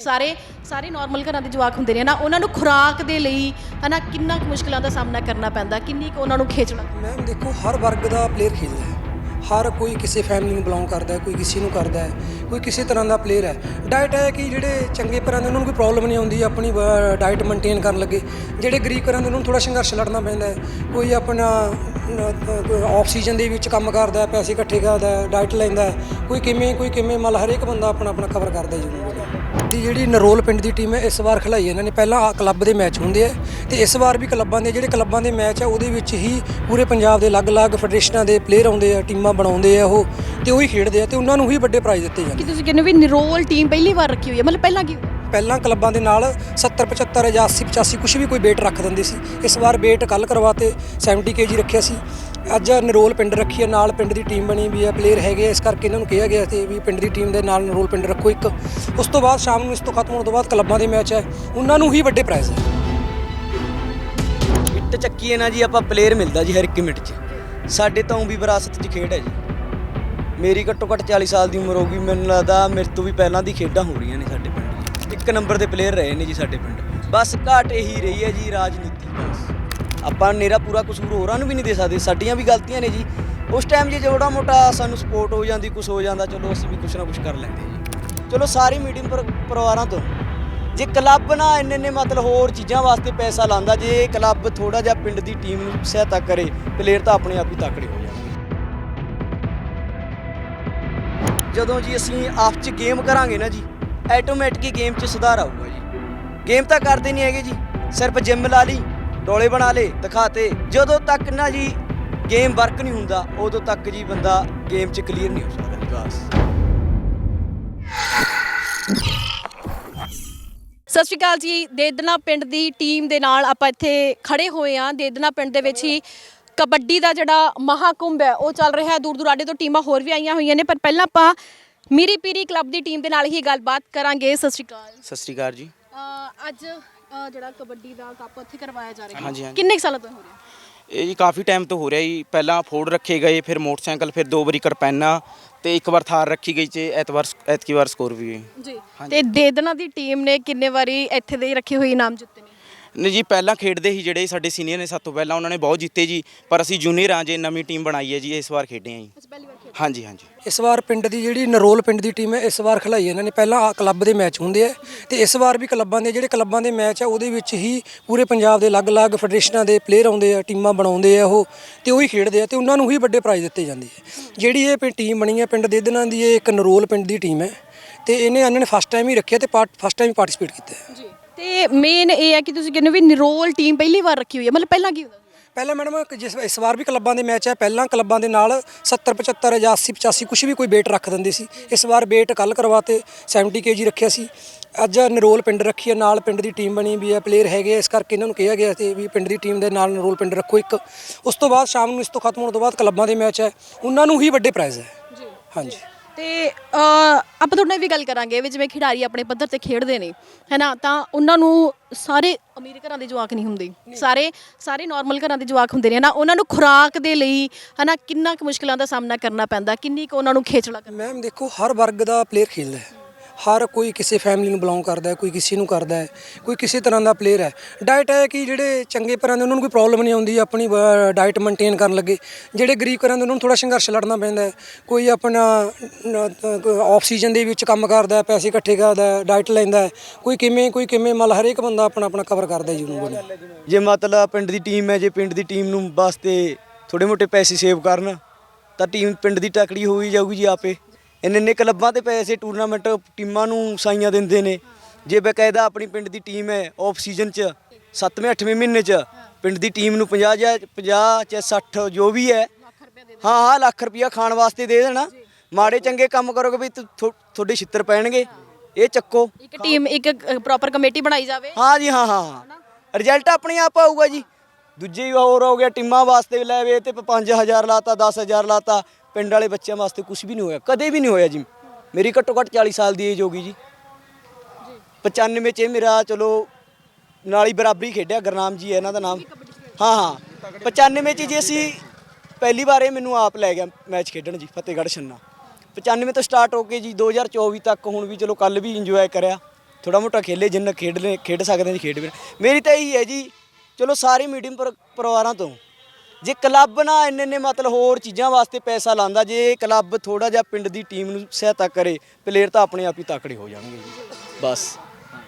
ਸਾਰੇ ਸਾਰੇ ਨਾਰਮਲ ਘਰਾਂ ਦੇ ਜਵਾਕ ਹੁੰਦੇ ਨੇ ਨਾ ਉਹਨਾਂ ਨੂੰ ਖੁਰਾਕ ਦੇ ਲਈ ਹਨਾ ਕਿੰਨਾ ਕੁ ਮੁਸ਼ਕਲਾਂ ਦਾ ਸਾਹਮਣਾ ਕਰਨਾ ਪੈਂਦਾ, ਕਿੰਨੀ ਕੁ ਉਹਨਾਂ ਨੂੰ ਖੇਚਣਾ ਮੈਮ ਦੇਖੋ, ਹਰ ਵਰਗ ਦਾ ਪਲੇਅਰ ਖੇਡਦਾ ਹੈ। ਹਰ ਕੋਈ ਕਿਸੇ ਫੈਮਿਲੀ ਨੂੰ ਬਿਲੋਂਗ ਕਰਦਾ ਹੈ, ਕੋਈ ਕਿਸੇ ਨੂੰ ਕਰਦਾ ਹੈ, ਕੋਈ ਕਿਸੇ ਤਰ੍ਹਾਂ ਦਾ ਪਲੇਅਰ ਹੈ। ਡਾਈਟ ਹੈ ਕਿ ਜਿਹੜੇ ਚੰਗੇ ਘਰਾਂ ਦੇ ਉਹਨਾਂ ਨੂੰ ਕੋਈ ਪ੍ਰੋਬਲਮ ਨਹੀਂ ਆਉਂਦੀ, ਆਪਣੀ ਡਾਈਟ ਮੇਨਟੇਨ ਕਰਨ ਲੱਗੇ। ਜਿਹੜੇ ਗਰੀਬ ਘਰਾਂ ਦੇ ਉਹਨਾਂ ਨੂੰ ਥੋੜਾ ਸੰਘਰਸ਼ ਲੜਨਾ ਪੈਂਦਾ ਹੈ। ਕੋਈ ਆਪਣਾ ਆਕਸੀਜਨ ਦੇ ਵਿੱਚ ਕੰਮ ਕਰਦਾ ਹੈ, ਪੈਸੇ ਇਕੱਠੇ ਕਰਦਾ ਹੈ ਡਾਈਟ ਲੈਂਦਾ ਹੈ। ਕੋਈ ਕਿਵੇਂ ਕੋਈ ਕਿਵੇਂ ਮਤਲਬ ਹਰੇਕ ਬੰਦਾ ਆਪਣਾ ਆਪਣਾ ਕਵਰ ਕਰਦਾ ਜ਼ਰੂਰ। ਦੀ ਜਿਹੜੀ ਨਰੋਲ ਪਿੰਡ ਦੀ ਟੀਮ ਹੈ ਇਸ ਵਾਰ ਖਿਲਾਈ ਇਹਨਾਂ ਨੇ। ਪਹਿਲਾਂ ਕਲੱਬ ਦੇ ਮੈਚ ਹੁੰਦੇ ਆ ਤੇ ਇਸ ਵਾਰ ਵੀ ਕਲੱਬਾਂ ਦੇ ਜਿਹੜੇ ਕਲੱਬਾਂ ਦੇ ਮੈਚ ਆ ਉਹਦੇ ਵਿੱਚ ਹੀ ਪੂਰੇ ਪੰਜਾਬ ਦੇ ਅਲੱਗ-ਅਲੱਗ ਫੈਡਰੇਸ਼ਨਾਂ ਦੇ ਪਲੇਅਰ ਆਉਂਦੇ ਆ ਟੀਮਾਂ ਬਣਾਉਂਦੇ ਆ ਉਹ ਤੇ ਉਹੀ ਖੇਡਦੇ ਆ ਤੇ ਉਹਨਾਂ ਨੂੰ ਹੀ ਵੱਡੇ ਪ੍ਰਾਈਜ਼ ਦਿੱਤੇ ਜਾਂਦੇ ਕਿ ਤੁਸੀਂ ਕਹਿੰਦੇ ਹੋ ਵੀ ਨਿਰੋਲ ਟੀਮ ਪਹਿਲੀ ਵਾਰ ਰੱਖੀ ਹੋਈ ਹੈ ਮਤਲਬ ਪਹਿਲਾਂ ਕੀ ਪਹਿਲਾਂ ਕਲੱਬਾਂ ਦੇ ਨਾਲ 70 75 ਜਾਂ 80 85 ਕੁਝ ਵੀ ਕੋਈ weight ਰੱਖ ਦਿੰਦੇ ਸੀ। ਇਸ ਵਾਰ weight ਕੱਲ ਕਰਵਾਤੇ 70 kg ਰੱਖਿਆ ਸੀ। ਅੱਜ ਨਰੋਲ ਪਿੰਡ ਰੱਖੀ ਹੈ ਨਾਲ ਪਿੰਡ ਦੀ ਟੀਮ ਬਣੀ ਵੀ ਹੈ ਪਲੇਅਰ ਹੈਗੇ ਆ, ਇਸ ਕਰਕੇ ਇਹਨਾਂ ਨੂੰ ਕਿਹਾ ਗਿਆ ਸੀ ਵੀ ਪਿੰਡ ਦੀ ਟੀਮ ਦੇ ਨਾਲ ਨਰੋਲ ਪਿੰਡ ਰੱਖੋ ਇੱਕ। ਉਸ ਤੋਂ ਬਾਅਦ ਸ਼ਾਮ ਨੂੰ ਇਸ ਤੋਂ ਖਤਮ ਹੋਣ ਤੋਂ ਬਾਅਦ ਕਲੱਬਾਂ ਦੇ ਮੈਚ ਹੈ ਉਹਨਾਂ ਨੂੰ ਹੀ ਵੱਡੇ ਪ੍ਰਾਈਜ਼ ਹੈ। ਇੱਟ ਚੱਕੀ ਹੈ ਨਾ ਜੀ ਆਪਾਂ ਪਲੇਅਰ ਮਿਲਦਾ ਜੀ ਹਰ ਇੱਕ ਮਿੰਟ 'ਚ। ਸਾਡੇ ਤਾਂ ਊਂ ਵੀ ਵਿਰਾਸਤ 'ਚ ਖੇਡ ਹੈ ਜੀ। ਮੇਰੀ ਘੱਟੋ ਘੱਟ 40 ਸਾਲ ਦੀ ਉਮਰ ਹੋ ਗਈ ਮੈਨੂੰ ਲੱਗਦਾ ਮੇਰੇ ਤੋਂ ਵੀ ਪਹਿਲਾਂ ਦੀ ਖੇਡਾਂ ਹੋ ਰਹੀਆਂ ਨੇ ਸਾਡੇ ਪਿੰਡ ਇੱਕ ਨੰਬਰ ਦੇ ਪਲੇਅਰ ਰਹੇ ਨੇ ਜੀ ਸਾਡੇ ਪਿੰਡ। ਬਸ ਘਾਟ ਇਹੀ ਰਹੀ ਹੈ ਜੀ ਰਾਜਨੀਤੀ ਬਸ। ਆਪਾਂ ਨੇਰਾ ਪੂਰਾ ਕਸੂਰ ਹੋਰਾਂ ਨੂੰ ਵੀ ਨਹੀਂ ਦੇ ਸਕਦੇ, ਸਾਡੀਆਂ ਵੀ ਗਲਤੀਆਂ ਨੇ ਜੀ। ਉਸ ਟਾਈਮ ਜੇ ਜੋੜਾ ਮੋਟਾ ਸਾਨੂੰ ਸਪੋਰਟ ਹੋ ਜਾਂਦੀ ਕੁਝ ਹੋ ਜਾਂਦਾ, ਚਲੋ ਅਸੀਂ ਵੀ ਕੁਝ ਨਾ ਕੁਝ ਕਰ ਲੈਂਦੇ ਜੀ। ਚਲੋ ਸਾਰੀ ਮੀਡੀਅਮ ਪਰਿਵਾਰਾਂ ਤੋਂ। ਜੇ ਕਲੱਬ ਨਾ ਇੰਨੇ ਇੰਨੇ ਮਤਲਬ ਹੋਰ ਚੀਜ਼ਾਂ ਵਾਸਤੇ ਪੈਸਾ ਲਾਂਦਾ, ਜੇ ਕਲੱਬ ਥੋੜਾ ਜਿਹਾ ਪਿੰਡ ਦੀ ਟੀਮ ਨੂੰ ਸਹਾਇਤਾ ਕਰੇ ਪਲੇਅਰ ਤਾਂ ਆਪਣੇ ਆਪ ਹੀ ਤਕੜੇ ਹੋ ਜਾਣਗੇ ਜਦੋਂ ਜੀ ਅਸੀਂ ਆਪ ਚ ਗੇਮ ਕਰਾਂਗੇ ਨਾ ਜੀ ਆਟੋਮੈਟਿਕ ਗੇਮ ਚ ਸੁਧਾਰ ਆਊਗਾ ਜੀ। ਗੇਮ ਤਾਂ ਕਰਦੇ ਨਹੀਂ ਹੈਗੇ ਜੀ, ਸਿਰਫ ਜਿੰਮ ਲਾ ਲਈ ਡੋਲੇ ਬਣਾ ਲੇ ਦਿਖਾਤੇ। ਜਦੋਂ ਤੱਕ ਨਾ ਜੀ ਗੇਮ ਵਰਕ ਨਹੀਂ ਹੁੰਦਾ ਉਦੋਂ ਤੱਕ ਜੀ ਬੰਦਾ ਗੇਮ ਚ ਕਲੀਅਰ ਨਹੀਂ ਹੋ ਸਕਦਾ। ਬਸ। ਸਤਿ ਸ਼੍ਰੀ ਅਕਾਲ ਜੀ। ਦੇਦਨਾ ਪਿੰਡ ਦੀ ਟੀਮ ਦੇ ਨਾਲ ਆਪਾਂ ਇੱਥੇ ਖੜੇ ਹੋਏ ਆ ਦੇਦਨਾ ਪਿੰਡ ਦੇ ਵਿੱਚ ਹੀ ਕਬੱਡੀ ਦਾ ਜਿਹੜਾ ਮਹਾਕੁੰਭ ਹੈ ਉਹ ਚੱਲ ਰਿਹਾ ਹੈ। ਦੂਰ ਦੁਰਾਡੇ ਤੋਂ ਟੀਮਾਂ ਹੋਰ ਵੀ ਆਈਆਂ ਹੋਈਆਂ ਨੇ ਪਰ ਪਹਿਲਾਂ ਆਪਾਂ ਮੀਰੀ ਪੀਰੀ ਕਲੱਬ ਦੀ ਟੀਮ ਦੇ ਨਾਲ ਹੀ ਗੱਲਬਾਤ ਕਰਾਂਗੇ। ਸਤਿ ਸ਼੍ਰੀ ਅਕਾਲ। ਸਤਿ ਸ਼੍ਰੀ ਅਕਾਲ ਜੀ। ਅ, ਅੱਜ ਜਿਹੜਾ ਕਬੱਡੀ ਦਾ ਕੱਪ ਇੱਥੇ ਕਰਵਾਇਆ ਜਾ ਰਿਹਾ। ਹਾਂਜੀ, ਹਾਂਜੀ। ਕਿੰਨੇ ਕੁ ਸਾਲਾਂ ਤੋਂ ਹੋ ਰਿਹਾ? ਇਹ ਜੀ ਕਾਫੀ ਟਾਈਮ ਤੋਂ ਹੋ ਰਿਹਾ ਜੀ। ਪਹਿਲਾਂ ਫੋਰਡ ਰੱਖੇ ਗਏ ਫਿਰ ਮੋਟਰਸਾਈਕਲ ਫਿਰ ਦੋ ਵਾਰੀ ਕਰਪੈਨਾ ਤੇ ਇੱਕ ਵਾਰ ਥਾਰ ਰੱਖੀ ਗਈ ਤੇ ਐਤਵਾਰ ਐਤਕੀ ਵਾਰ ਸਕੋਰ ਵੀ ਹੋਈ। ਜੀ। ਤੇ ਦੇਦਨਾ ਦੀ ਟੀਮ ਨੇ ਕਿੰਨੇ ਵਾਰੀ ਇੱਥੇ ਦੇ ਰੱਖੇ ਹੋਏ ਇਨਾਮ ਜਿੱਤੇ ਨੇ? ਨਹੀਂ ਜੀ ਪਹਿਲਾਂ ਖੇਡਦੇ ਸੀ ਜਿਹੜੇ ਸਾਡੇ ਸੀਨੀਅਰ ਨੇ ਸਾਤੋਂ ਪਹਿਲਾਂ ਉਹਨਾਂ ਨੇ ਬਹੁਤ ਜਿੱਤੇ ਜੀ ਪਰ ਅਸੀਂ ਜੂਨੀਅਰ ਆ ਜੇ ਨਵੀਂ ਟੀਮ ਬਣਾਈ ਹੈ ਜੀ ਇਸ ਵਾਰ ਖੇਡੇ ਆ ਜੀ। ਹਾਂਜੀ ਹਾਂਜੀ। ਇਸ ਵਾਰ ਪਿੰਡ ਦੀ ਜਿਹੜੀ ਨਰੋਲ ਪਿੰਡ ਦੀ ਟੀਮ ਹੈ ਇਸ ਵਾਰ ਖਿਲਾਈ ਇਹਨਾਂ ਨੇ। ਪਹਿਲਾਂ ਕਲੱਬ ਦੇ ਮੈਚ ਹੁੰਦੇ ਆ ਤੇ ਇਸ ਵਾਰ ਵੀ ਕਲੱਬਾਂ ਦੇ ਜਿਹੜੇ ਕਲੱਬਾਂ ਦੇ ਮੈਚ ਆ ਉਹਦੇ ਵਿੱਚ ਹੀ ਪੂਰੇ ਪੰਜਾਬ ਦੇ ਅਲੱਗ-ਅਲੱਗ ਫੈਡਰੇਸ਼ਨਾਂ ਦੇ ਪਲੇਅਰ ਆਉਂਦੇ ਆ ਟੀਮਾਂ ਬਣਾਉਂਦੇ ਆ ਉਹ ਤੇ ਉਹੀ ਖੇਡਦੇ ਆ ਤੇ ਉਹਨਾਂ ਨੂੰ ਹੀ ਵੱਡੇ ਪ੍ਰਾਈਜ਼ ਦਿੱਤੇ ਜਾਂਦੇ ਆ। ਜਿਹੜੀ ਇਹ ਪਿੰ- ਟੀਮ ਬਣੀ ਹੈ ਪਿੰਡ ਦੇ ਦਿਨਾਂ ਦੀ ਇਹ ਇੱਕ ਨਰੋਲ ਪਿੰਡ ਦੀ ਟੀਮ ਹੈ ਤੇ ਇਹਨੇ ਇਹਨਾਂ ਨੇ ਫਸਟ ਟਾਈਮ ਹੀ ਰੱਖਿਆ ਤੇ ਫਸਟ ਟਾਈਮ ਪਾਰਟਿਸਿਪੇਟ ਕੀਤਾ ਹੈ। ਜੀ। ਤੇ ਮੇਨ ਇਹ ਹੈ ਕਿ ਤੁਸੀਂ ਕਹਿੰਦੇ ਹੋ ਵੀ ਨਿਰੋਲ ਟੀਮ ਪਹਿਲੀ ਵਾਰ ਰੱਖੀ ਹੋਈ ਹੈ ਮਤਲਬ ਪਹਿਲਾਂ ਕੀ ਹੁੰਦਾ ਸੀ? ਪਹਿਲਾਂ ਮੈਡਮ ਜਿਸ ਇਸ ਵਾਰ ਵੀ ਕਲੱਬਾਂ ਦੇ ਮੈਚ ਹੈ ਪਹਿਲਾਂ ਕਲੱਬਾਂ ਦੇ ਨਾਲ 70 75 ਜਾਂ 80 85 ਕੁਝ ਵੀ ਕੋਈ weight ਰੱਖ ਦਿੰਦੇ ਸੀ। ਇਸ ਵਾਰ weight ਕੱਲ ਕਰਵਾਤੇ 70 kg ਰੱਖਿਆ ਸੀ। ਅੱਜ ਨਰੋਲ ਪਿੰਡ ਰੱਖੀ ਹੈ ਨਾਲ ਪਿੰਡ ਦੀ ਟੀਮ ਬਣੀ ਵੀ ਹੈ ਪਲੇਅਰ ਹੈਗੇ ਆ, ਇਸ ਕਰਕੇ ਇਹਨਾਂ ਨੂੰ ਕਿਹਾ ਗਿਆ ਸੀ ਵੀ ਪਿੰਡ ਦੀ ਟੀਮ ਦੇ ਨਾਲ ਨਰੋਲ ਪਿੰਡ ਰੱਖੋ ਇੱਕ। ਉਸ ਤੋਂ ਬਾਅਦ ਸ਼ਾਮ ਨੂੰ ਇਸ ਤੋਂ ਖਤਮ ਹੋਣ ਤੋਂ ਬਾਅਦ ਕਲੱਬਾਂ ਦੇ ਮੈਚ ਹੈ ਉਹਨਾਂ ਨੂੰ ਹੀ ਵੱਡੇ ਪ੍ਰਾਈਜ਼ ਹੈ। ਜੀ। ਹਾਂਜੀ। ਤੇ ਅ, ਆਪਾਂ ਤੁਹਾਡੇ ਨਾਲ ਵੀ ਗੱਲ ਕਰਾਂਗੇ ਵੀ ਜਿਵੇਂ ਖਿਡਾਰੀ ਆਪਣੇ ਪੱਧਰ ਤੇ ਖੇਡਦੇ ਨੇ ਹੈਨਾ? ਤਾਂ ਉਹਨਾਂ ਨੂੰ ਸਾਰੇ ਅਮੀਰ ਘਰਾਂ ਦੇ ਜਵਾਕ ਨਹੀਂ ਹੁੰਦੇ। ਸਾਰੇ ਸਾਰੇ ਨਾਰਮਲ ਘਰਾਂ ਦੇ ਜਵਾਕ ਹੁੰਦੇ ਨੇ ਨਾ ਉਹਨਾਂ ਨੂੰ ਖੁਰਾਕ ਦੇ ਲਈ ਹੈਨਾ ਕਿੰਨਾ ਕੁ ਮੁਸ਼ਕਲਾਂ ਦਾ ਸਾਹਮਣਾ ਕਰਨਾ ਪੈਂਦਾ ਕਿੰਨੀ ਕੁ ਉਹਨਾਂ ਨੂੰ ਖੇਚਲਾ ਕਰਨਾ ਮੈਮ ਦੇਖੋ ਹਰ ਵਰਗ ਦਾ ਪਲੇਅਰ ਖੇਡਦਾ ਹੈ। ਹਰ ਕੋਈ ਕਿਸੇ ਫੈਮਿਲੀ ਨੂੰ ਬਿਲੋਂਗ ਕਰਦਾ ਹੈ, ਕੋਈ ਕਿਸੇ ਨੂੰ ਕਰਦਾ ਹੈ, ਕੋਈ ਕਿਸੇ ਤਰ੍ਹਾਂ ਦਾ ਪਲੇਅਰ ਹੈ। ਡਾਈਟ ਹੈ ਕਿ ਜਿਹੜੇ ਚੰਗੇ ਘਰਾਂ ਦੇ ਉਹਨਾਂ ਨੂੰ ਕੋਈ ਪ੍ਰੋਬਲਮ ਨਹੀਂ ਆਉਂਦੀ, ਆਪਣੀ ਡਾਈਟ ਮੇਨਟੇਨ ਕਰਨ ਲੱਗੇ। ਜਿਹੜੇ ਗਰੀਬ ਘਰਾਂ ਦੇ ਉਹਨਾਂ ਨੂੰ ਥੋੜਾ ਸੰਘਰਸ਼ ਲੜਨਾ ਪੈਂਦਾ ਹੈ। ਕੋਈ ਆਪਣਾ ਆਫ ਸੀਜ਼ਨ ਦੇ ਵਿੱਚ ਕੰਮ ਕਰਦਾ ਪੈਸੇ ਇਕੱਠੇ ਕਰਦਾ ਹੈ ਡਾਈਟ ਲੈਂਦਾ ਕੋਈ ਕਿਵੇਂ ਕੋਈ ਕਿਵੇਂ ਮਤਲਬ ਹਰੇਕ ਬੰਦਾ ਆਪਣਾ ਆਪਣਾ ਕਵਰ ਕਰਦਾ ਜੀ ਬਣੇ ਜੇ ਮਤਲਬ ਪਿੰਡ ਦੀ ਟੀਮ ਹੈ, ਜੇ ਪਿੰਡ ਦੀ ਟੀਮ ਨੂੰ ਵਾਸਤੇ ਥੋੜੇ ਮੋਟੇ ਪੈਸੇ ਸੇਵ ਕਰਨ, ਤਾਂ ਟੀਮ ਪਿੰਡ ਦੀ ਤਕੜੀ ਹੋਈ ਜਾਊਗੀ ਜੀ ਆਪੇ। ਇੰਨੇ ਇੰਨੇ ਕਲੱਬਾਂ ਤੇ ਪੈਸੇ ਟੂਰਨਾਮੈਂਟ ਟੀਮਾਂ ਨੂੰ ਸਾਈਆਂ ਦਿੰਦੇ ਨੇ। ਜੇ ਬਕਾਇਦਾ ਆਪਣੀ ਪਿੰਡ ਦੀ ਟੀਮ ਹੈ ਆਫ ਸੀਜ਼ਨ 'ਚ 7ਵੇਂ 8ਵੇਂ ਮਹੀਨੇ 'ਚ ਪਿੰਡ ਦੀ ਟੀਮ ਨੂੰ 50 ਜਾਂ 50 ਜਾਂ 60 ਜੋ ਵੀ ਹੈ ਹਾਂ ਹਾਂ ਲੱਖ ਰੁਪਇਆ ਖਾਣ ਵਾਸਤੇ ਦੇ ਦੇਣਾ। ਮਾੜੇ ਚੰਗੇ ਕੰਮ ਕਰੋਗੇ ਵੀ ਤੁਹਾਡੇ ਛਿੱਤਰ ਪੈਣਗੇ। ਇਹ ਚੱਕੋ। ਇੱਕ ਟੀਮ ਇੱਕ ਪ੍ਰੋਪਰ ਕਮੇਟੀ ਬਣਾਈ ਜਾਵੇ। ਹਾਂ ਜੀ ਹਾਂ ਹਾਂ ਰਿਜ਼ਲਟ ਆਪਣੇ ਆਪ ਆਊਗਾ ਜੀ। ਦੂਜੇ ਹੋਰ ਹੋ ਗਿਆ ਟੀਮਾਂ ਵਾਸਤੇ ਲੈ ਵੇ ਤੇ 5000 ਲਾਤਾ 10000 ਲਾਤਾ। ਪਿੰਡ ਵਾਲੇ ਬੱਚਿਆਂ ਵਾਸਤੇ ਕੁਝ ਵੀ ਨਹੀਂ ਹੋਇਆ, ਕਦੇ ਵੀ ਨਹੀਂ ਹੋਇਆ ਜੀ। ਮੇਰੀ ਘੱਟੋ ਘੱਟ 40 ਸਾਲ ਦੀ ਏਜ ਹੋ ਗਈ ਜੀ। 95 ਚ ਇਹ ਮੇਰਾ ਚਲੋ ਨਾਲ ਹੀ ਬਰਾਬਰੀ ਖੇਡਿਆ, ਗੁਰਨਾਮ ਜੀ ਹੈ, ਇਹਨਾਂ ਦਾ ਨਾਮ। ਹਾਂ ਹਾਂ। 95 ਚ ਜੀ ਅਸੀਂ ਪਹਿਲੀ ਵਾਰ ਇਹ ਮੈਨੂੰ ਆਪ ਲੈ ਗਿਆ ਮੈਚ ਖੇਡਣ ਜੀ, ਫਤਿਹਗੜ੍ਹ ਛੰਨਾ। 95 ਤੋਂ ਸਟਾਰਟ ਹੋ ਕੇ ਜੀ 2024 ਤੱਕ ਹੁਣ ਵੀ ਚਲੋ ਕੱਲ ਵੀ ਇੰਜੋਏ ਕਰਿਆ। ਥੋੜਾ ਮੋਟਾ ਖੇਲੇ, ਜਿੰਨਾ ਖੇਡ ਲੈ, ਖੇਡ ਸਕਦੇ ਨੇ, ਖੇਡ ਵੀ ਮੇਰੀ ਤਾਂ ਇਹੀ ਹੈ ਜੀ, ਚਲੋ ਸਾਰੇ ਮੀਡੀਅਮ ਪਰਿਵਾਰਾਂ ਤੋਂ ਜੇ ਕਲੱਬ ਨਾ ਇੰਨੇ ਇੰਨੇ ਮਤਲਬ ਹੋਰ ਚੀਜ਼ਾਂ ਵਾਸਤੇ ਪੈਸਾ ਲਾਂਦਾ, ਜੇ ਕਲੱਬ ਥੋੜਾ ਜਿਹਾ ਪਿੰਡ ਦੀ ਟੀਮ ਨੂੰ ਸਹਾਇਤਾ ਕਰੇ ਪਲੇਅਰ ਤਾਂ ਆਪਣੇ ਆਪ ਹੀ ਤਕੜੇ ਹੋ ਜਾਣਗੇ ਜੀ, ਬਸ।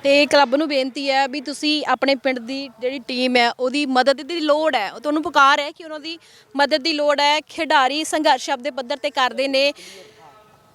ਤੇ ਕਲੱਬ ਨੂੰ ਬੇਨਤੀ ਹੈ ਵੀ ਤੁਸੀਂ ਆਪਣੇ ਪਿੰਡ ਦੀ ਜਿਹੜੀ ਟੀਮ ਹੈ, ਉਹਦੀ ਮਦਦ ਦੀ ਲੋੜ ਹੈ। ਉਹ ਤੁਹਾਨੂੰ ਪੁਕਾਰ ਹੈ ਕਿ ਉਹਨਾਂ ਦੀ ਮਦਦ ਦੀ ਲੋੜ ਹੈ। ਖਿਡਾਰੀ ਸੰਘਰਸ਼ ਆਪਦੇ ਪੱਧਰ ਤੇ ਕਰਦੇ ਨੇ।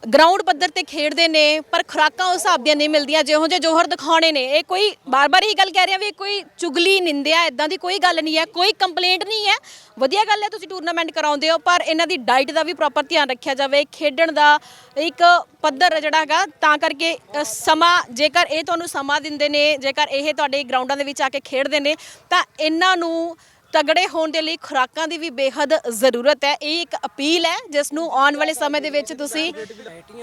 ਗਰਾਊਂਡ ਪੱਧਰ ਤੇ ਖੇਡਦੇ ਨੇ, ਪਰ ਖੁਰਾਕਾਂ ਉਸ ਹਿਸਾਬ ਦੀਆਂ ਨਹੀਂ ਮਿਲਦੀਆਂ, ਜਿਹੋ ਜਿਹੇ ਜੋਹਰ ਦਿਖਾਉਣੇ ਨੇ। ਇਹ ਕੋਈ ਬਾਰ-ਬਾਰ ਹੀ ਗੱਲ ਕਹਿ ਰਿਹਾ ਵੀ ਕੋਈ ਚੁਗਲੀ ਨਿੰਦਿਆ ਇਦਾਂ ਦੀ ਕੋਈ ਗੱਲ ਨਹੀਂ ਹੈ, ਕੋਈ ਕੰਪਲੇਂਟ ਨਹੀਂ ਹੈ। ਵਧੀਆ ਗੱਲ ਹੈ, ਤੁਸੀਂ ਟੂਰਨਾਮੈਂਟ ਕਰਾਉਂਦੇ ਹੋ, ਪਰ ਇਹਨਾਂ ਦੀ ਡਾਈਟ ਦਾ ਵੀ ਪ੍ਰੋਪਰ ਧਿਆਨ ਰੱਖਿਆ ਜਾਵੇ, ਖੇਡਣ ਦਾ ਇੱਕ ਪੱਧਰ ਜਿਹੜਾ ਹੈਗਾ, ਤਾਂ ਕਰਕੇ ਸਮਾਂ, ਜੇਕਰ ਇਹ ਤੁਹਾਨੂੰ ਸਮਾਂ ਦਿੰਦੇ ਨੇ, ਜੇਕਰ ਇਹ ਤੁਹਾਡੇ ਗਰਾਊਂਡਾਂ ਦੇ ਵਿੱਚ ਆ ਕੇ ਖੇਡਦੇ ਨੇ, ਤਾਂ ਇਹਨਾਂ ਨੂੰ ਤਗੜੇ ਹੋਣ ਦੇ ਲਈ ਖੁਰਾਕਾਂ ਦੀ ਵੀ ਬੇਹੱਦ ਜ਼ਰੂਰਤ ਹੈ। ਇਹ ਇੱਕ ਅਪੀਲ ਹੈ ਜਿਸ ਨੂੰ ਆਉਣ ਵਾਲੇ ਸਮੇਂ ਦੇ ਵਿੱਚ ਤੁਸੀਂ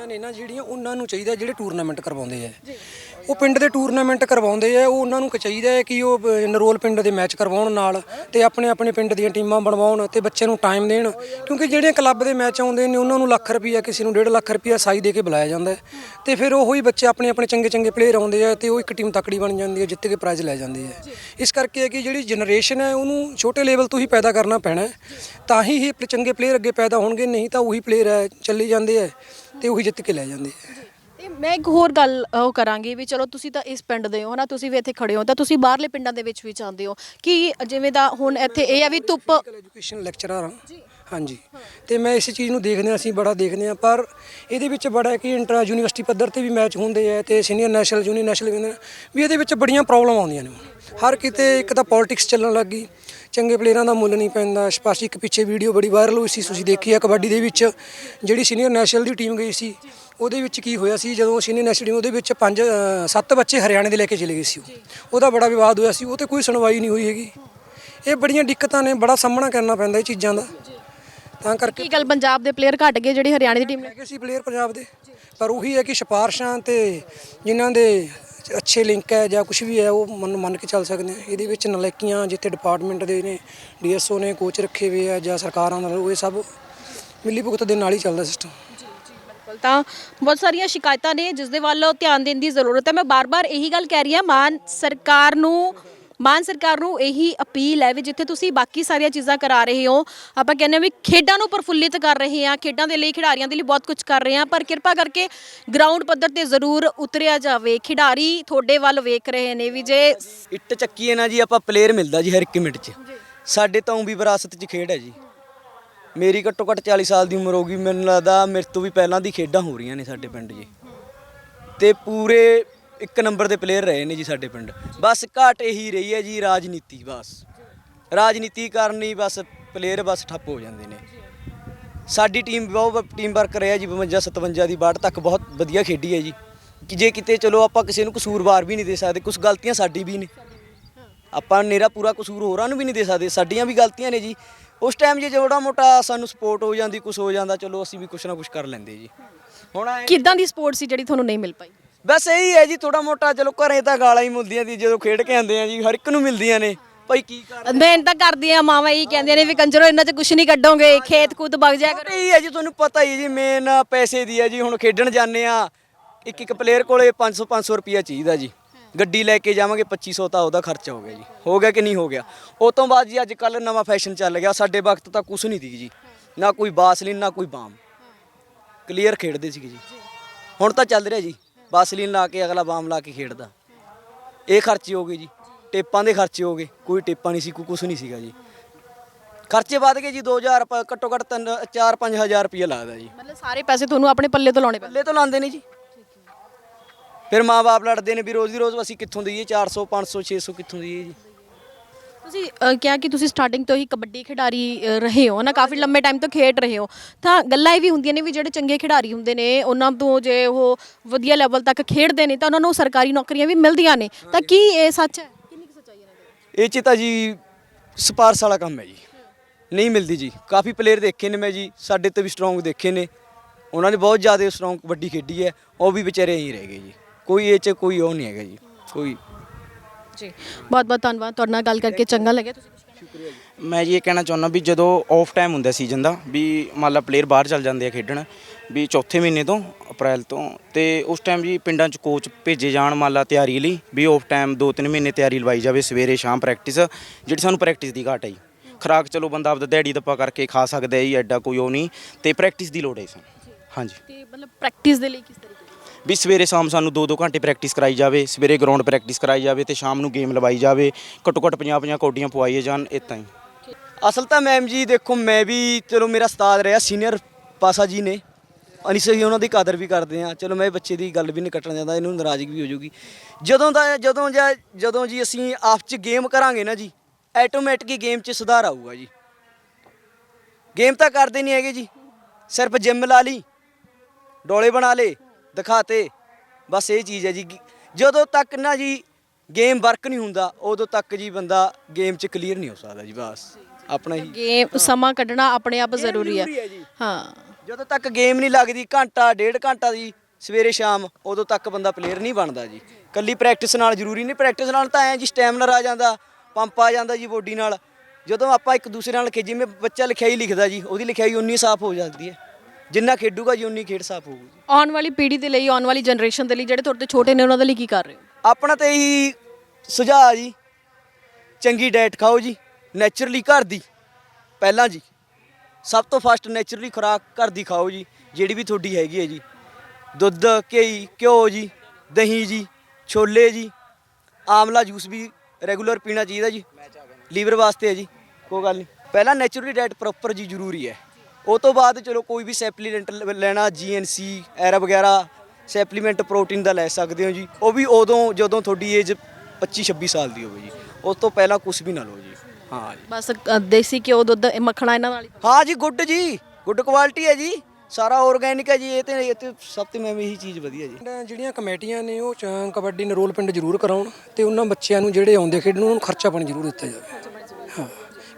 ਨੇ ਨਾ ਜਿਹੜੀਆਂ ਉਹਨਾਂ ਨੂੰ ਚਾਹੀਦਾ ਜਿਹੜੇ ਟੂਰਨਾਮੈਂਟ ਕਰਵਾਉਂਦੇ ਆ। ਉਹ ਪਿੰਡ ਦੇ ਟੂਰਨਾਮੈਂਟ ਕਰਵਾਉਂਦੇ ਆ, ਉਹ ਉਹਨਾਂ ਨੂੰ ਚਾਹੀਦਾ ਹੈ ਕਿ ਉਹ ਬ- ਨਰੋਲ ਪਿੰਡ ਦੇ ਮੈਚ ਕਰਵਾਉਣ ਨਾਲ ਤੇ ਆਪਣੇ ਆਪਣੇ ਪਿੰਡ ਦੀਆਂ ਟੀਮਾਂ ਬਣਵਾਉਣ ਤੇ ਬੱਚਿਆਂ ਨੂੰ ਟਾਈਮ ਦੇਣ, ਕਿਉਂਕਿ ਜਿਹੜੇ ਕਲੱਬ ਦੇ ਮੈਚ ਆਉਂਦੇ ਨੇ, ਉਹਨਾਂ ਨੂੰ ਲੱਖ ਰੁਪਈਆ ਕਿਸੇ ਨੂੰ 1.5 ਲੱਖ ਰੁਪਈਆ ਸਾਈ ਦੇ ਕੇ ਬੁਲਾਇਆ ਜਾਂਦਾ ਹੈ ਤੇ ਫਿਰ ਉਹ ਹੀ ਬੱਚੇ ਆਪਣੇ ਆਪਣੇ ਚੰਗੇ ਚੰਗੇ ਪਲੇਅਰ ਆਉਂਦੇ ਆ ਤੇ ਉਹ ਇੱਕ ਟੀਮ ਤਕੜੀ ਬਣ ਜਾਂਦੀ ਹੈ, ਜਿੱਤ ਕੇ ਪ੍ਰਾਈਜ਼ ਲੈ ਜਾਂਦੀ ਹੈ ਇਸ ਕਰਕੇ ਹੈ ਕਿ ਜਿਹੜੀ ਜਨਰੇਸ਼ਨ ਹੈ, ਉਹਨੂੰ ਛੋਟੇ ਲੈਵਲ ਤੋਂ ਹੀ ਪੈਦਾ ਕਰਨਾ ਪੈਣਾ ਤਾਂ ਹੀ ਇਹ ਚੰਗੇ ਪਲੇਅਰ ਅੱਗੇ ਪੈਦਾ ਹੋਣਗੇ, ਨਹੀਂ ਤਾਂ ਉਹੀ ਪਲੇਅਰ ਹੈ, ਚੱਲੇ ਜਾਂਦੇ ਆ ਤੇ ਉਹੀ ਜਿੱਤ ਕੇ ਲੈ ਜਾਂਦੇ ਆ ਤੇ ਮੈਂ ਇੱਕ ਹੋਰ ਗੱਲ ਅ, ਉਹ ਕਰਾਂਗੀ ਵੀ ਚਲੋ ਤੁਸੀਂ ਤਾਂ ਇਸ ਪਿੰਡ ਦੇ ਹੋ ਨਾ ਤੁਸੀਂ ਵੀ ਇੱਥੇ ਖੜੇ ਹੋ ਤਾਂ ਤੁਸੀਂ ਬਾਹਰਲੇ ਪਿੰਡਾਂ ਦੇ ਵਿੱਚ ਵੀ ਚਾਹੁੰਦੇ ਹੋ। ਕਿ ਜਿਵੇਂ ਦਾ ਹੁਣ ਇੱਥੇ ਇਹ ਆ ਵੀ ਧੁੱਪ ਐਜੂਕੇਸ਼ਨ ਲੈਕਚਰਰ ਹਾਂ। ਹਾਂਜੀ। ਤੇ ਮੈਂ ਇਸ ਚੀਜ਼ ਨੂੰ ਦੇਖਦੇ ਹਾਂ ਅਸੀਂ ਬੜਾ ਦੇਖਦੇ ਹਾਂ ਪਰ ਇਹਦੇ ਵਿੱਚ ਬੜਾ ਹੈ ਕਿ ਇੰਟਰ ਯੂਨੀਵਰਸਿਟੀ ਪੱਧਰ ਤੇ ਵੀ ਮੈਚ ਹੁੰਦੇ ਆ ਤੇ ਸੀਨੀਅਰ ਨੈਸ਼ਨਲ ਜੂਨੀਅਰ ਨੈਸ਼ਨਲ ਵੀ ਹੁੰਦੇ ਨੇ ਵੀ ਇਹਦੇ ਵਿੱਚ ਬੜੀਆਂ ਪ੍ਰੋਬਲਮ ਆਉਂਦੀਆਂ ਨੇ। ਹਰ ਕਿਤੇ ਇੱਕ ਤਾਂ ਪੋਲਿਟਿਕਸ ਚੱਲਣ ਲੱਗ ਗਈ ਚੰਗੇ ਪਲੇਅਰਾਂ ਦਾ ਮੁੱਲ ਨਹੀਂ ਪੈਂਦਾ ਸਪਾਸ਼ੀ ਇੱਕ ਪਿੱਛੇ ਵੀਡੀਓ ਬੜੀ ਵਾਇਰਲ ਹੋਈ ਸੀ ਤੁਸੀਂ ਦੇਖੀ ਆ ਕਬੱਡੀ ਦੇ ਵਿੱਚ ਜਿਹੜੀ ਸੀਨੀਅਰ ਨੈਸ਼ਨਲ ਦੀ ਟੀਮ ਗਈ ਸੀ। ਉਹਦੇ ਵਿੱਚ ਕੀ ਹੋਇਆ ਸੀ ਜਦੋਂ ਸੀਨੀਅਰ ਨੈਸ਼ਨਲ ਉਹਦੇ ਵਿੱਚ ਪੰਜ ਅ, ਸੱਤ ਬੱਚੇ ਹਰਿਆਣੇ ਦੇ ਲੈ ਕੇ ਚਲੇ ਗਏ ਸੀ ਉਹ। ਉਹਦਾ ਬੜਾ ਵਿਵਾਦ ਹੋਇਆ ਸੀ ਉਹ ਤੇ ਕੋਈ ਸੁਣਵਾਈ ਨਹੀਂ ਹੋਈ ਹੈਗੀ। ਇਹ ਬੜੀਆਂ ਦਿੱਕਤਾਂ ਨੇ ਬੜਾ ਸਾਹਮਣਾ ਕਰਨਾ ਪੈਂਦਾ ਇਹ ਚੀਜ਼ਾਂ ਦਾ। ਤਾਂ ਕਰਕੇ ਕੀ ਗੱਲ ਪੰਜਾਬ ਦੇ ਪਲੇਅਰ ਘਟ ਗਏ ਜਿਹੜੀ ਹਰਿਆਣੇ ਦੀ ਟੀਮ ਨੇ? ਹੈਗੇ ਸੀ ਪਲੇਅਰ ਪੰਜਾਬ ਦੇ। ਪਰ ਉਹੀ ਹੈ ਕਿ ਸਿਫਾਰਸ਼ਾਂ ਤੇ ਜਿਨ੍ਹਾਂ ਦੇ ਅੱਛੇ ਲਿੰਕ ਹੈ ਜਾਂ ਕੁਝ ਵੀ ਹੈ ਉਹ ਮੰਨ ਮੰਨ ਕੇ ਚੱਲ ਸਕਦੇ ਆ ਇਹਦੇ ਵਿੱਚ ਨਲਾਇਕੀਆਂ ਜਿੱਥੇ ਡਿਪਾਰਟਮੈਂਟ ਦੇ ਨੇ ਡੀਐਸਓ ਨੇ ਕੋਚ ਰੱਖੇ ਹੋਏ ਆ ਜਾਂ ਸਰਕਾਰਾਂ ਨਾਲ ਉਹ ਇਹ ਸਭ ਮਿਲੀ ਭੁਗਤ ਦੇ ਨਾਲ ਹੀ ਚੱਲਦਾ ਸਿਸਟਮ ਬਿਲਕੁਲ ਤਾਂ ਬਹੁਤ ਸਾਰੀਆਂ ਸ਼ਿਕਾਇਤਾਂ ਨੇ ਜਿਸ ਦੇ ਵੱਲ ਧਿਆਨ ਦੇਣ ਦੀ ਜ਼ਰੂਰਤ ਹੈ। ਮੈਂ ਬਾਰ-ਬਾਰ ਇਹੀ ਗੱਲ ਕਹਿ ਰਹੀ ਹਾਂ ਮਾਨ ਸਰਕਾਰ ਨੂੰ ਮਾਨ ਸਰਕਾਰ ਨੂੰ ਇਹੀ ਅਪੀਲ ਹੈ ਵੀ ਜਿੱਥੇ ਤੁਸੀਂ ਬਾਕੀ ਸਾਰੀਆਂ ਚੀਜ਼ਾਂ ਕਰਾ ਰਹੇ ਹੋ ਆਪਾਂ ਕਹਿੰਦੇ ਹਾਂ ਵੀ ਖੇਡਾਂ ਨੂੰ ਪ੍ਰਫੁੱਲਿਤ ਕਰ ਰਹੇ ਹਾਂ ਖੇਡਾਂ ਦੇ ਲਈ ਖਿਡਾਰੀਆਂ ਦੇ ਲਈ ਬਹੁਤ ਕੁਝ ਕਰ ਰਹੇ ਹਾਂ ਪਰ ਕਿਰਪਾ ਕਰਕੇ ਗਰਾਊਂਡ ਪੱਧਰ ਤੇ ਜ਼ਰੂਰ ਉਤਰਿਆ ਜਾਵੇ। ਖਿਡਾਰੀ ਤੁਹਾਡੇ ਵੱਲ ਵੇਖ ਰਹੇ ਨੇ ਵੀ ਜੇ ਇੱਟ ਚੱਕੀਏ ਨਾ ਜੀ ਆਪਾਂ ਪਲੇਅਰ ਮਿਲਦਾ ਜੀ ਹਰ ਇੱਕ ਮਿੰਟ 'ਚ। ਸਾਡੇ ਤਾਂ ਊਂ ਵੀ ਵਿਰਾਸਤ 'ਚ ਖੇਡ ਹੈ ਜੀ। ਮੇਰੀ ਘੱਟੋ ਘੱਟ 40 ਸਾਲ ਦੀ ਉਮਰ ਹੋ ਗਈ, ਮੈਨੂੰ ਲੱਗਦਾ ਮੇਰੇ ਤੋਂ ਵੀ ਪਹਿਲਾਂ ਦੀ ਖੇਡਾਂ ਹੋ ਰਹੀਆਂ ਨੇ ਸਾਡੇ ਪਿੰਡ ਜੀ। ਤੇ ਪੂਰੇ ਇੱਕ ਨੰਬਰ ਦੇ ਪਲੇਅਰ ਰਹੇ ਨੇ ਜੀ ਸਾਡੇ ਪਿੰਡ। ਬਸ ਘਾਟ ਇਹੀ ਰਹੀ ਹੈ ਜੀ ਰਾਜਨੀਤੀ ਬਸ। ਰਾਜਨੀਤੀ ਕਾਰਨ ਹੀ ਬਸ ਪਲੇਅਰ ਬਸ ਠੱਪ ਹੋ ਜਾਂਦੇ ਨੇ। ਸਾਡੀ ਟੀਮ ਬਹੁਤ ਟੀਮ ਵਰਕ ਰਿਹਾ ਜੀ 52 57 ਦੀ ਬਾੜ ਤੱਕ ਬਹੁਤ ਵਧੀਆ ਖੇਡੀ ਹੈ ਜੀ। ਕਿ ਜੇ ਕਿਤੇ ਚਲੋ ਆਪਾਂ ਕਿਸੇ ਨੂੰ ਕਸੂਰਵਾਰ ਵੀ ਨਹੀਂ ਦੇ ਸਕਦੇ ਕੁਝ ਗਲਤੀਆਂ ਸਾਡੀ ਵੀ ਨੇ। ਆਪਾਂ ਨੇਰਾ ਪੂਰਾ ਕਸੂਰ ਹੋਰਾਂ ਨੂੰ ਵੀ ਨਹੀਂ ਦੇ ਸਕਦੇ, ਸਾਡੀਆਂ ਵੀ ਗਲਤੀਆਂ ਨੇ ਜੀ। ਉਸ ਟਾਈਮ ਜੇ ਜੋੜਾ ਮੋਟਾ ਸਾਨੂੰ ਸਪੋਰਟ ਹੋ ਜਾਂਦੀ ਕੁਝ ਹੋ ਜਾਂਦਾ ਚਲੋ ਅਸੀਂ ਵੀ ਕੁਝ ਨਾ ਕੁਝ ਕਰ ਲੈਂਦੇ ਜੀ। ਹੁਣ ਐਂ- ਕਿੱਦਾਂ ਦੀ ਸਪੋਰਟ ਸੀ ਜਿਹੜੀ ਤੁਹਾਨੂੰ ਨਹੀਂ ਮਿਲ ਪਾਈ? ਬਸ ਇਹੀ ਹੈ ਜੀ ਥੋੜਾ ਮੋਟਾ ਚਲੋ ਘਰੇ ਤਾਂ ਗਾਲਾਂ ਹੀ ਮਿਲਦੀਆਂ ਦੀ ਜਦੋਂ ਖੇਡ ਕੇ ਆਉਂਦੇ ਆ ਜੀ ਹਰ ਇੱਕ ਨੂੰ ਮਿਲਦੀਆਂ ਨੇ। ਭਾਈ ਕੀ ਕਰ ਮਿਹਨਤ ਤਾਂ ਕਰਦੀਆਂ ਮਾਵਾਂ ਇਹੀ ਕਹਿੰਦੀਆਂ ਨੇ ਵੀ ਕੰਜਰੋ ਇਹਨਾਂ 'ਚ ਕੁਝ ਨਹੀਂ ਕੱਢੋਗੇ ਖੇਤ ਕੂਦ ਵਗ ਜਾਇਆ ਕਰੋ। ਇਹੀ ਹੈ ਜੀ ਤੁਹਾਨੂੰ ਪਤਾ ਹੀ ਹੈ ਜੀ ਮੇਨ ਪੈਸੇ ਦੀ ਹੈ ਜੀ ਹੁਣ ਖੇਡਣ ਜਾਂਦੇ ਆ ਇੱਕ ਇੱਕ ਪਲੇਅਰ ਕੋਲੇ 500 500 ਰੁਪਿਆ ਚਾਹੀਦਾ ਜੀ। ਗੱਡੀ ਲੈ ਕੇ ਜਾਵਾਂਗੇ 2500 ਤਾਂ ਉਹਦਾ ਖਰਚਾ ਹੋ ਗਿਆ ਜੀ। ਹੋ ਗਿਆ ਕਿ ਨਹੀਂ ਹੋ ਗਿਆ? ਉਹ ਤੋਂ ਬਾਅਦ ਜੀ ਅੱਜ ਕੱਲ ਨਵਾਂ ਫੈਸ਼ਨ ਚੱਲ ਗਿਆ। ਸਾਡੇ ਵਕਤ ਤਾਂ ਕੁਝ ਨਹੀਂ ਦੀ ਜੀ। ਨਾ ਕੋਈ ਬਾਸਲੀਨ ਨਾ ਕੋਈ ਬਾਮ। ਕਲੀਅਰ ਖੇਡਦੇ ਸੀਗੇ ਜੀ। ਹੁਣ ਤਾਂ ਚੱਲ ਰਿਹਾ ਜੀ। ਬਾਸਲੀਨ ਲਾ ਕੇ ਅਗਲਾ ਬਾਮ ਲਾ ਕੇ ਖੇਡਦਾ। ਇਹ ਖਰਚੇ ਹੋ ਗਏ ਜੀ। ਟੇਪਾਂ ਦੇ ਖਰਚੇ ਹੋ ਗਏ। ਕੋਈ ਟੇਪਾਂ ਨਹੀਂ ਸੀ ਕੋਈ ਕੁਝ ਨਹੀਂ ਸੀਗਾ ਜੀ। ਖਰਚੇ ਵੱਧ ਗਏ ਜੀ। 2000 ਪ- ਘੱਟੋ ਘੱਟ 3 4 5000 ਰੁਪਏ ਲੱਗਦਾ ਜੀ। ਮਤਲਬ ਸਾਰੇ ਪੈਸੇ ਤੁਹਾਨੂੰ ਆਪਣੇ ਪੱਲੇ ਤੋਂ ਲਾਉਣੇ ਪੈਂਦੇ। ਪੱਲੇ ਤੋਂ ਲਾਉਂਦੇ ਨੇ ਜੀ। ਫਿਰ ਮਾਪੇ ਲੜਦੇ ਨੇ ਵੀ ਰੋਜ਼ ਦੀ ਰੋਜ਼ ਅਸੀਂ ਕਿੱਥੋਂ ਦਈਏ? 400 500 600 ਕਿੱਥੋਂ ਦਈਏ ਜੀ? ਤੁਸੀਂ ਕਿਹਾ ਕਿ ਤੁਸੀਂ ਸਟਾਰਟਿੰਗ ਤੋਂ ਹੀ ਕਬੱਡੀ ਖਿਡਾਰੀ ਰਹੇ ਹੋ ਨਾ ਕਾਫੀ ਲੰਮੇ ਟਾਈਮ ਤੋਂ ਖੇਡ ਰਹੇ ਹੋ। ਤਾਂ ਗੱਲਾਂ ਇਹ ਵੀ ਹੁੰਦੀਆਂ ਨੇ ਵੀ ਜਿਹੜੇ ਚੰਗੇ ਖਿਡਾਰੀ ਹੁੰਦੇ ਨੇ ਉਹਨਾਂ ਤੋਂ ਜੇ ਉਹ ਵਧੀਆ ਲੈਵਲ ਤੱਕ ਖੇਡਦੇ ਨੇ ਤਾਂ ਉਹਨਾਂ ਨੂੰ ਸਰਕਾਰੀ ਨੌਕਰੀਆਂ ਵੀ ਮਿਲਦੀਆਂ ਨੇ। ਤਾਂ ਕੀ ਇਹ ਸੱਚ ਹੈ? ਕਿੰਨੀ ਕੁ ਸੱਚਾਈ ਹੈ ਇਹ ਚ ਤਾਂ ਜੀ ਸਪਾਰਸ ਵਾਲਾ ਕੰਮ ਹੈ ਜੀ। ਨਹੀਂ ਮਿਲਦੀ ਜੀ। ਕਾਫੀ ਪਲੇਅਰ ਦੇਖੇ ਨੇ ਮੈਂ ਜੀ ਸਾਡੇ ਤੋਂ ਵੀ ਸਟਰੋਂਗ ਦੇਖੇ ਨੇ। ਉਹਨਾਂ ਨੇ ਬਹੁਤ ਜ਼ਿਆਦਾ ਸਟਰੋਂਗ ਕਬੱਡੀ ਖੇਡੀ ਹੈ। ਉਹ ਵੀ ਵਿਚਾਰੇ ਇਹੀ ਰਹਿ ਗਏ ਜੀ। ਕੋਈ ਇਹ ਚ ਕੋਈ ਉਹ ਨਹੀਂ ਹੈਗਾ ਜੀ ਕੋਈ। ਜੀ ਬਹੁਤ ਬਹੁਤ ਧੰਨਵਾਦ ਤੁਹਾਡੇ ਨਾਲ ਗੱਲ ਕਰਕੇ ਚੰਗਾ ਲੱਗਿਆ ਤੁਸੀਂ ਕੁਝ ਕਹਿਣਾ? ਮੈਂ ਜੀ ਇਹ ਕਹਿਣਾ ਚਾਹੁੰਦਾ ਵੀ ਜਦੋਂ ਆਫ ਟਾਈਮ ਹੁੰਦਾ ਸੀਜ਼ਨ ਦਾ ਵੀ ਮੰਨ ਲਾ ਪਲੇਅਰ ਬਾਹਰ ਚੱਲ ਜਾਂਦੇ ਆ ਖੇਡਣ ਵੀ ਚੌਥੇ ਮਹੀਨੇ ਤੋਂ ਅਪ੍ਰੈਲ ਤੋਂ ਤੇ ਉਸ ਟਾਈਮ ਜੀ ਪਿੰਡਾਂ 'ਚ ਕੋਚ ਭੇਜੇ ਜਾਣ ਮੰਨ ਲਾ ਤਿਆਰੀ ਲਈ ਵੀ ਆਫ ਟਾਈਮ 2-3 ਮਹੀਨੇ ਤਿਆਰੀ ਲਵਾਈ ਜਾਵੇ ਸਵੇਰੇ ਸ਼ਾਮ ਪ੍ਰੈਕਟਿਸ ਜਿਹੜੀ ਸਾਨੂੰ ਪ੍ਰੈਕਟਿਸ ਦੀ ਘਾਟ ਹੈ ਜੀ ਖੁਰਾਕ ਚਲੋ ਬੰਦਾ ਆਪਦਾ ਦਿਹਾੜੀ ਦੱਪਾ ਕਰਕੇ ਖਾ ਸਕਦਾ ਹੈ ਜੀ ਐਡਾ ਕੋਈ ਉਹ ਨਹੀਂ ਤੇ ਪ੍ਰੈਕਟਿਸ ਦੀ ਲੋੜ ਹੈ ਸਾਨੂੰ। ਹਾਂਜੀ। ਤੇ ਮਤਲਬ ਪ੍ਰੈਕਟਿਸ ਦੇ ਲਈ ਕਿਸ ਵੀ ਸਵੇਰੇ ਸ਼ਾਮ ਸਾਨੂੰ 2-2 ਘੰਟੇ ਪ੍ਰੈਕਟਿਸ ਕਰਾਈ ਜਾਵੇ, ਸਵੇਰੇ ਗਰਾਊਂਡ ਪ੍ਰੈਕਟਿਸ ਕਰਾਈ ਜਾਵੇ ਤੇ ਸ਼ਾਮ ਨੂੰ ਗੇਮ ਲਵਾਈ ਜਾਵੇ ਘੱਟੋ ਘੱਟ 50-50 ਕੋਡੀਆਂ ਪਵਾਈਏ ਜਾਣ ਇਤਾਂ ਹੀ। ਅਸਲ ਤਾਂ ਮੈਮ ਜੀ ਦੇਖੋ, ਮੈਂ ਵੀ ਚਲੋ ਮੇਰਾ ਉਸਤਾਦ ਰਿਹਾ ਸੀਨੀਅਰ ਪਾਸਾ ਜੀ ਨੇ। ਅਨਿਸ ਜੀ ਉਹਨਾਂ ਦੀ ਕਦਰ ਵੀ ਕਰਦੇ ਆ ਚਲੋ ਮੈਂ ਬੱਚੇ ਦੀ ਗੱਲ ਵੀ ਨਹੀਂ ਕੱਟਣਾ ਚਾਹੁੰਦਾ ਇਹਨੂੰ ਨਾਰਾਜ਼ਗੀ ਵੀ ਹੋ ਜਾਊਗੀ। ਜਦੋਂ ਦਾ, ਜਦੋਂ ਜਾਂ, ਜਦੋਂ ਜੀ ਅਸੀਂ ਆਪ ਚ ਗੇਮ ਕਰਾਂਗੇ ਨਾ ਜੀ ਆਟੋਮੈਟਿਕ ਹੀ ਗੇਮ ਚ ਸੁਧਾਰ ਆਊਗਾ ਜੀ। ਗੇਮ ਤਾਂ ਕਰਦੇ ਨਹੀਂ ਹੈਗੇ ਜੀ। ਸਿਰਫ ਜਿੰਮ ਲਾ ਲਈ, ਡੋਲੇ ਬਣਾ ਲੇ ਦਿਖਾਤੇ। ਬਸ ਇਹ ਚੀਜ਼ ਹੈ ਜੀ ਜਦੋਂ ਤੱਕ ਨਾ ਜੀ ਗੇਮ ਵਰਕ ਨਹੀਂ ਹੁੰਦਾ ਉਦੋਂ ਤੱਕ ਜੀ ਬੰਦਾ ਗੇਮ ਚ ਕਲੀਅਰ ਨਹੀਂ ਹੋ ਸਕਦਾ ਜੀ ਬਸ। ਆਪਣਾ ਹੀ। ਗੇਮ ਸਮਾਂ ਕੱਢਣਾ ਆਪਣੇ ਆਪ ਜ਼ਰੂਰੀ ਹੈ। ਹਾਂ ਜਦੋਂ ਤੱਕ ਗੇਮ ਨਹੀਂ ਲੱਗਦੀ ਘੰਟਾ ਡੇਢ ਘੰਟਾ ਦੀ ਸਵੇਰੇ ਸ਼ਾਮ ਉਦੋਂ ਤੱਕ ਬੰਦਾ ਪਲੇਅਰ ਨਹੀਂ ਬਣਦਾ ਜੀ। ਕੱਲੀ ਪ੍ਰੈਕਟਿਸ ਨਾਲ ਜ਼ਰੂਰੀ ਨਹੀਂ ਪ੍ਰੈਕਟਿਸ ਨਾਲ ਤਾਂ ਐ ਜੀ ਸਟੈਮਿਨਰ ਆ ਜਾਂਦਾ ਪੰਪ ਆ ਜਾਂਦਾ ਜੀ ਬੋਡੀ ਨਾਲ। ਜਦੋਂ ਆਪਾਂ ਇੱਕ ਦੂਸਰੇ ਨਾਲ ਖੇ ਜਿਵੇਂ ਬੱਚਾ ਲਿਖਿਆਈ ਲਿਖਦਾ ਜੀ ਉਹਦੀ ਲਿਖਿਆਈ ਉਨੀ ਸਾਫ਼ ਹੋ ਜਾਂਦੀ ਹੈ। ਜਿੰਨਾ ਖੇਡੂਗਾ ਜੀ ਉਨੀ ਖੇਡ ਸਾਫ਼ ਹੋਊਗੀ। ਜੀ ਆਉਣ ਵਾਲੀ ਪੀੜ੍ਹੀ ਦੇ ਲਈ ਆਉਣ ਵਾਲੀ ਜਨਰੇਸ਼ਨ ਦੇ ਲਈ ਜਿਹੜੇ ਤੁਹਾਡੇ ਤੋਂ ਛੋਟੇ ਨੇ ਉਹਨਾਂ ਦੇ ਲਈ ਕੀ ਕਰ ਰਹੇ ਹੋ? ਆਪਣਾ ਤਾਂ ਇਹੀ ਸੁਝਾਅ ਜੀ। ਚੰਗੀ ਡਾਈਟ ਖਾਓ ਜੀ ਨੇਚਰਲੀ ਘਰ ਦੀ ਪਹਿਲਾਂ ਜੀ। ਸਭ ਤੋਂ ਫਸਟ ਨੇਚਰਲੀ ਖੁਰਾਕ ਘਰ ਦੀ ਖਾਓ ਜੀ ਜਿਹੜੀ ਵੀ ਤੁਹਾਡੀ ਹੈਗੀ ਹੈ ਜੀ। ਦੁੱਧ ਘੀ ਘਿਓ ਜੀ ਦਹੀਂ ਜੀ ਛੋਲੇ ਜੀ ਆਮਲਾ ਜੂਸ ਵੀ ਰੈਗੂਲਰ ਪੀਣਾ ਚਾਹੀਦਾ ਜੀ। ਲੀਵਰ ਵਾਸਤੇ ਹੈ ਜੀ ਕੋਈ ਗੱਲ ਨਹੀਂ। ਪਹਿਲਾਂ ਨੇਚਰਲੀ ਡਾਈਟ ਪ੍ਰੋਪਰ ਜੀ ਜ਼ਰੂਰੀ ਹੈ। ਉਹ ਤੋਂ ਬਾਅਦ ਚਲੋ ਕੋਈ ਵੀ ਸੈਪਲੀਮੈਂਟ ਲੈਣਾ ਜੀਐਨਸੀ ਐਰਾ ਵਗੈਰਾ ਸੈਪਲੀਮੈਂਟ ਪ੍ਰੋਟੀਨ ਦਾ ਲੈ ਸਕਦੇ ਹੋ ਜੀ। ਉਹ ਵੀ ਉਦੋਂ ਜਦੋਂ ਤੁਹਾਡੀ ਏਜ 25 26 ਸਾਲ ਦੀ ਹੋਵੇ ਜੀ। ਉਸ ਤੋਂ ਪਹਿਲਾਂ ਕੁਝ ਵੀ ਨਾ ਲਓ ਜੀ। ਹਾਂ ਜੀ। ਬਸ ਅ, ਦੇਸੀ ਘਿਓ ਦੁੱਧ ਇਹ ਮੱਖਣਾ ਇਹਨਾਂ ਨਾਲ ਹੀ ਹਾਂ ਜੀ ਗੁੱਡ ਜੀ। ਗੁੱਡ ਕੁਆਲਿਟੀ ਹੈ ਜੀ। ਸਾਰਾ ਆਰਗੈਨਿਕ ਹੈ ਜੀ। ਇਹ ਤੇ ਇਹ ਤੇ ਸਭ ਤੋਂ ਮੈਂ ਇਹੀ ਚੀਜ਼ ਵਧੀਆ ਜੀ। ਪਿੰਡਾਂ ਜਿਹੜੀਆਂ ਕਮੇਟੀਆਂ ਨੇ ਉਹ ਚ- ਕਬੱਡੀ ਨਰੋਲ ਪਿੰਡ ਜ਼ਰੂਰ ਕਰਾਉਣ ਤੇ ਉਹਨਾਂ ਬੱਚਿਆਂ ਨੂੰ ਜਿਹੜੇ ਆਉਂਦੇ ਖੇਡਣ ਉਹਨਾਂ ਨੂੰ ਖਰਚਾ ਪਾਣੀ ਜ਼ਰੂਰ ਦਿੱਤਾ ਜਾਵੇ। ਹਾਂ।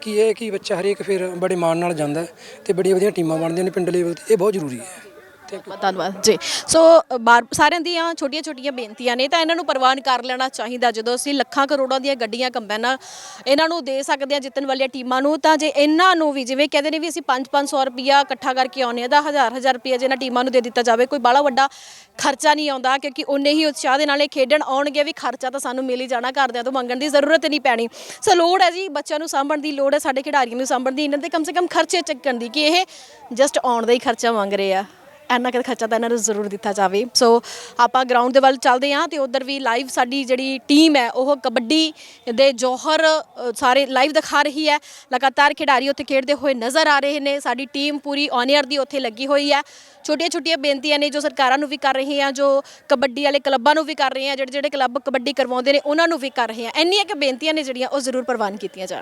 ਕੀ ਹੈ ਕਿ ਬੱਚਾ ਹਰੇਕ ਫਿਰ ਬੜੇ ਮਾਣ ਨਾਲ ਜਾਂਦਾ ਹੈ ਤੇ ਬੜੀਆਂ ਵਧੀਆ ਟੀਮਾਂ ਬਣਦੀਆਂ ਨੇ ਪਿੰਡ ਲੈਵਲ ਤੇ, ਇਹ ਬਹੁਤ ਜ਼ਰੂਰੀ ਹੈ। ਬਹੁਤ ਧੰਨਵਾਦ। ਜੀ। ਸੋ ਅ, ਬਾਰ ਸਾਰਿਆਂ ਦੀਆਂ ਛੋਟੀਆਂ ਛੋਟੀਆਂ ਬੇਨਤੀਆਂ ਨੇ ਤਾਂ ਇਹਨਾਂ ਨੂੰ ਪ੍ਰਵਾਨ ਕਰ ਲੈਣਾ ਚਾਹੀਦਾ। ਜਦੋਂ ਅਸੀਂ ਲੱਖਾਂ ਕਰੋੜਾਂ ਦੀਆਂ ਗੱਡੀਆਂ ਕੰਬਾਈਨਾਂ ਇਹਨਾਂ ਨੂੰ ਦੇ ਸਕਦੇ ਹਾਂ ਜਿੱਤਣ ਵਾਲੀਆਂ ਟੀਮਾਂ ਨੂੰ ਤਾਂ ਜੇ ਇਹਨਾਂ ਨੂੰ ਵੀ ਜਿਵੇਂ ਕਹਿੰਦੇ ਨੇ ਵੀ ਅਸੀਂ 5-500 ਰੁਪਿਆ ਇਕੱਠਾ ਕਰਕੇ ਆਉਂਦੇ ਹਾਂ ਤਾਂ ਹਜ਼ਾਰ ਹਜ਼ਾਰ ਰੁਪਿਆ ਜੇ ਇਹਨਾਂ ਟੀਮਾਂ ਨੂੰ ਦੇ ਦਿੱਤਾ ਜਾਵੇ ਕੋਈ ਬਾਹਲਾ ਵੱਡਾ ਖਰਚਾ ਨਹੀਂ ਆਉਂਦਾ ਕਿਉਂਕਿ ਉਨੇ ਹੀ ਉਤਸ਼ਾਹ ਦੇ ਨਾਲ ਇਹ ਖੇਡਣ ਆਉਣਗੇ ਵੀ ਖਰਚਾ ਤਾਂ ਸਾਨੂੰ ਮਿਲ ਹੀ ਜਾਣਾ ਘਰਦਿਆਂ ਤੋਂ ਮੰਗਣ ਦੀ ਜ਼ਰੂਰਤ ਨਹੀਂ ਪੈਣੀ। ਸੋ ਲੋੜ ਹੈ ਜੀ ਬੱਚਿਆਂ ਨੂੰ ਸਾਂਭਣ ਦੀ ਲੋੜ ਹੈ ਸਾਡੇ ਖਿਡਾਰੀਆਂ ਨੂੰ ਸਾਂਭਣ ਦੀ ਇਹਨਾਂ ਦੇ ਕਮ ਸੇ ਕਮ ਖਰਚੇ ਚੱਕਣ ਦੀ ਕਿ ਇਹ ਜਸਟ ਆਉਣ ਦਾ ਹੀ ਖਰਚਾ ਮੰਗ ਰਹੇ ਆ। ਇੰਨਾ ਕੁ ਖਰਚਾ ਤਾਂ ਇਹਨਾਂ ਨੂੰ ਜ਼ਰੂਰ ਦਿੱਤਾ ਜਾਵੇ। ਸੋ ਆਪਾਂ ਗਰਾਊਂਡ ਦੇ ਵੱਲ ਚੱਲਦੇ ਹਾਂ ਤੇ ਉਧਰ ਵੀ ਲਾਈਵ ਸਾਡੀ ਜਿਹੜੀ ਟੀਮ ਹੈ ਉਹ ਕਬੱਡੀ ਦੇ ਜੋਹਰ ਅ, ਸਾਰੇ ਲਾਈਵ ਦਿਖਾ ਰਹੀ ਹੈ। ਲਗਾਤਾਰ ਖਿਡਾਰੀ ਉੱਥੇ ਖੇਡਦੇ ਹੋਏ ਨਜ਼ਰ ਆ ਰਹੇ ਨੇ। ਸਾਡੀ ਟੀਮ ਪੂਰੀ ਔਨ ਦੀ ਉੱਥੇ ਲੱਗੀ ਹੋਈ ਹੈ। ਛੋਟੀਆਂ ਛੋਟੀਆਂ ਬੇਨਤੀਆਂ ਨੇ ਜੋ ਸਰਕਾਰਾਂ ਨੂੰ ਵੀ ਕਰ ਰਹੇ ਆ ਜੋ ਕਬੱਡੀ ਵਾਲੇ ਕਲੱਬਾਂ ਨੂੰ ਵੀ ਕਰ ਰਹੇ ਆ ਜਿਹੜੇ ਜਿਹੜੇ ਕਲੱਬ ਕਬੱਡੀ ਕਰਵਾਉਂਦੇ ਨੇ ਉਹਨਾਂ ਨੂੰ ਵੀ ਕਰ ਰਹੇ ਆ ਇੰਨੀਆਂ ਕਿ ਬੇਨਤੀਆਂ ਨੇ ਜਿਹੜੀਆਂ ਉਹ ਜ਼ਰੂਰ ਪ੍ਰਵਾਨ ਕੀਤੀਆਂ ਜਾਣ।